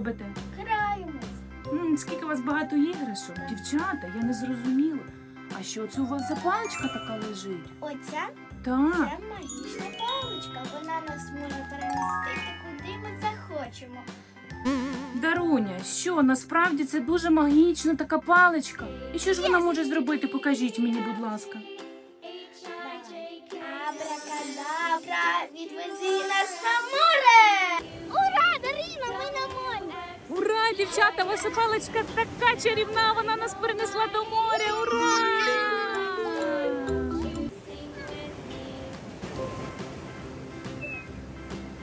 робите? Граємось. М, скільки у вас багато іграшок? Дівчата, я не зрозуміла. А що це у вас за паличка така лежить? Оця Так. це магічна паличка. Вона нас може перемістити, куди ми захочемо. Даруня, що насправді це дуже магічна така паличка. І що ж вона може зробити? Покажіть мені, будь ласка. Абракадабра, відвези нас дівчата, ваша паличка така чарівна, вона нас перенесла до моря. Ура!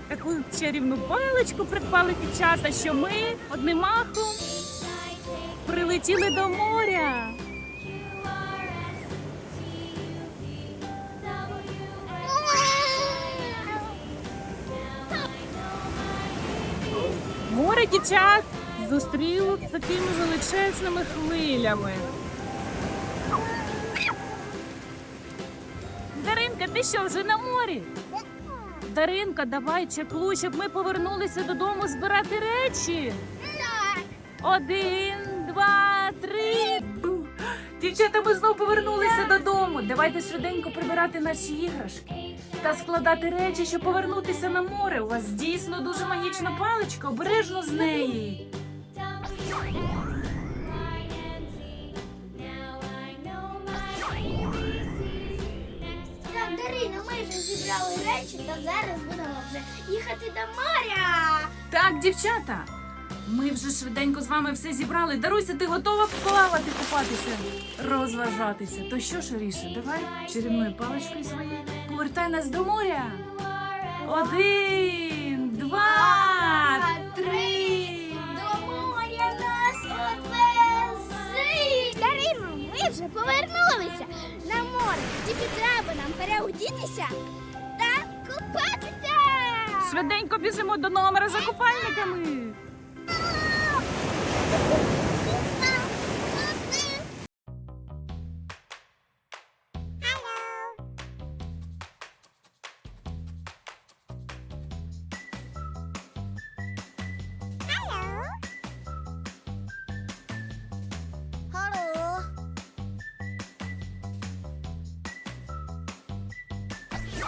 Таку чарівну паличку придбали дівчата, що ми одним махом прилетіли до моря. Море дівчат зустріло такими величезними хвилями. Даринка, ти що, вже на морі? Даринка, давай чеклуй, щоб ми повернулися додому збирати речі. Один, два, три. Дівчата, ми знову повернулися додому. Давайте швиденько прибирати наші іграшки та складати речі, щоб повернутися на море. У вас дійсно дуже магічна паличка, обережно з неї. Так, ми вже зібрали речі, та зараз будемо вже їхати до моря. Так, дівчата, ми вже швиденько з вами все зібрали. Даруйся, ти готова плавати, купатися, розважатися. То що ж, Аріша, давай чарівною паличкою своєю повертай нас до моря. Один, повернулися на море. Тільки треба нам переодітися та купатися. Швиденько біжимо до номера за купальниками.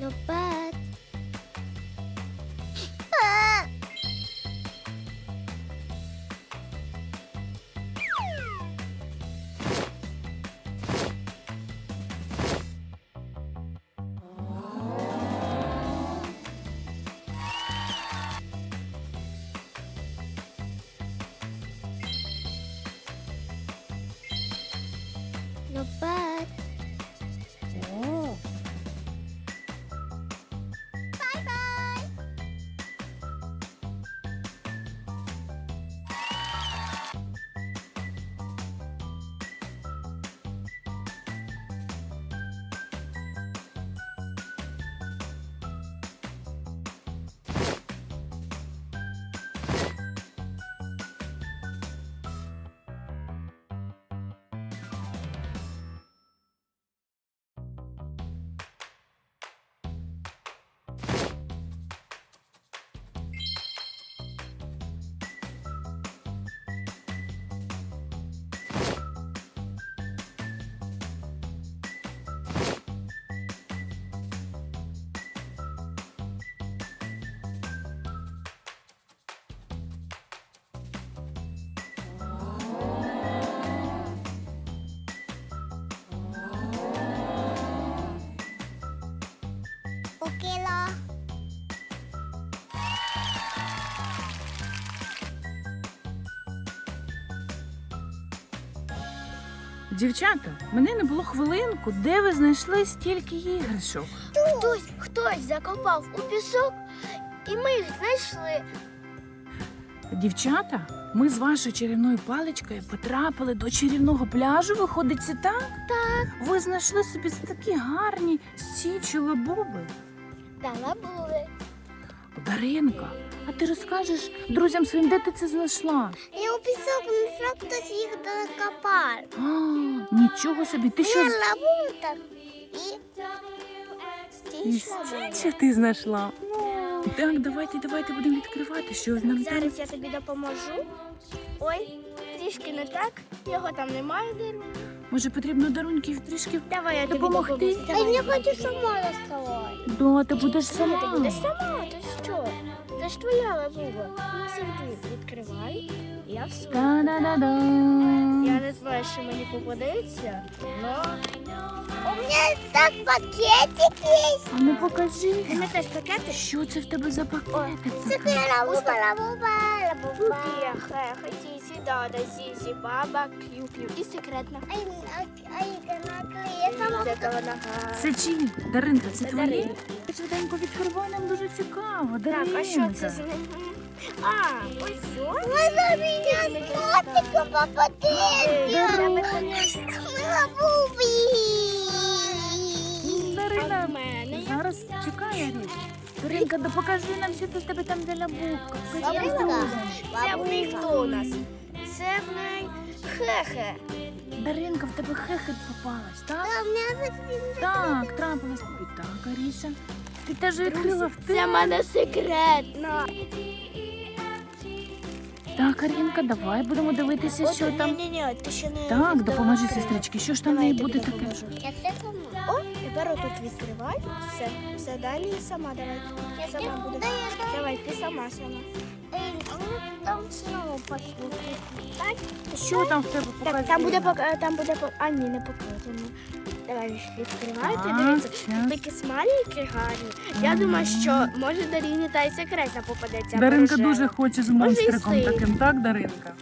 Nos Дівчата, мене не було хвилинку, де ви знайшли стільки іграшок. Хтось, хтось закопав у пісок, і ми їх знайшли. Дівчата, ми з вашою чарівною паличкою потрапили до чарівного пляжу. Виходить, це так? Так. Ви знайшли собі такі гарні січі лабуби. Дала були. Даринка, а ти розкажеш друзям своїм, де ти це знайшла? Я у пісок не хтось їх докопав. А, нічого собі, ти що Я лабута і із ти знайшла? Так, давайте, давайте будемо відкривати, що нам. Зараз я тобі допоможу. Ой, трішки не так. Його там немає диру. Може потрібно даруньків трішки Давай я Допомогти? тобі допоможу. Я не хочу сама доставати. Да, ти будеш Ти будеш сама, ти що? Це ж твоя лабуба. Ну, завжди відкривай. Я все. Та-да-да-да. Я не знаю, що мені попадеться, но... У мене так пакетик є. А ну покажи. Пам'ятаєш пакетик? Що це в тебе за пакетик? Це такий? лабуба, лабуба, лабуба. Хе, хотіці, дада, зізі, баба, к'ю-к'ю. І секретна. Ай, ай. Це нога. Це чиї? Даринка, Це твої? Даринка. Швиденько відкривай, нам дуже цікаво. Так, а що це за А, ось все. Ви за мене з котиком попадете. Дарина, А в мене? зараз чекай, Аріш. Даринка, да покажи нам, що це в тебе там за лабубка. Це в них хто у нас? Це в неї хе-хе. Даринка, в тебе хехет попалась, так? Так, трапилась. Так, Аріша. Ти теж відкрила в Це мене секретно. Так, Арінка, давай будемо дивитися, що там. Ні, ні, ти ще не Так, допоможи сестрички. Що ж там в неї я буде таке? допоможу. О, тепер отут відкривай. Все, все далі сама давай. Сама буде. Давай, ти сама сама. Там знову послухай. Що там в тебе так, показує? там буде пока, там буде. А, ні, не показано. Давай відкривайте, Так, дивіться. щас. Такі смайлики гарні. Я думаю, що може Даріні та й секретна попадеться. Даринка дуже хоче з монстриком таким, так, Даринка?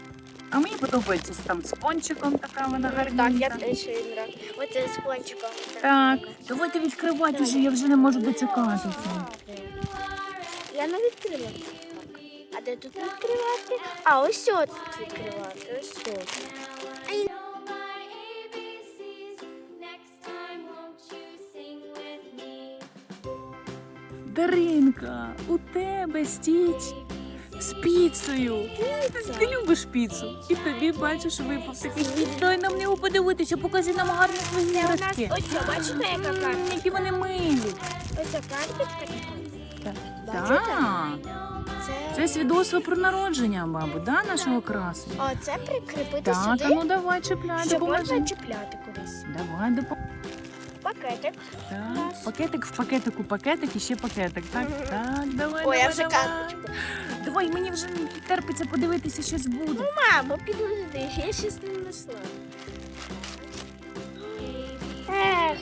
А мені подобається там з пончиком така вона Так, я гарненька. теж її нравлюсь. Оце з пончиком. Так, давайте відкривати вже, я вже не можу дочекатися. Я не відкрила. А де тут відкривати? А, ось тут відкривати. Ось тут. Даринка, у тебе стіч з піцею. Ти любиш піцу. І тобі бачиш випав такий. Дай нам нього подивитися, покажи нам гарні свої Це у нас ось ця, бачите, яка М, карта? Які вони милі. Ось ця карточка. Так. Це свідоцтво про народження, мабуть, да, нашого красу. О, це прикріпити Так, а сюди, ну давай чіпляй, щоб можна чіпляти кудись. Давай, допоможи. Пакетик. Так, пакетик в пакетику, пакетик і ще пакетик. Так, Мгм. так, давай, Ой, я давай, вже давай. карточку. Давай, мені вже не терпиться подивитися, щось буде. Мамо, підожди, я щось не несла. Ех,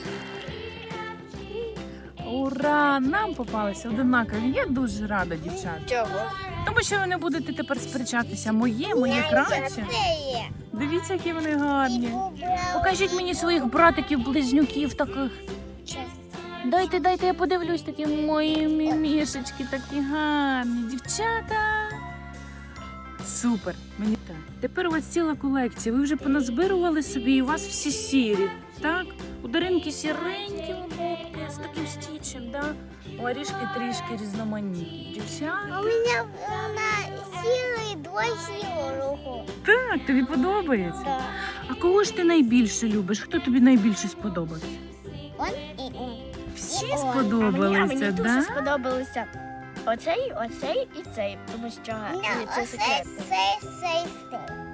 Ура! Нам попалися одинакові. Я дуже рада, дівчата. чого? Тому що ви не будете тепер сперечатися. Моє, моє краще. Дивіться, які вони гарні. Покажіть мені своїх братиків, близнюків таких. Дайте, дайте, я подивлюсь, такі мої мімішечки, такі гарні. Дівчата. Супер. Мені так. Тепер у вас ціла колекція. Ви вже поназбирували собі, і у вас всі сірі. Так? У Даринки сіренькі з таким стічем, да? У Арішки трішки різноманітні. Дівчата. У мене вона сіла два сілого. Так, тобі подобається. Да. А кого ж ти найбільше любиш? Хто тобі найбільше сподобався? Он і он. Всі І сподобалися, а мені, а мені да? дуже сподобалися. Оцей, оцей і цей, тому що це секретно. цей, цей, цей.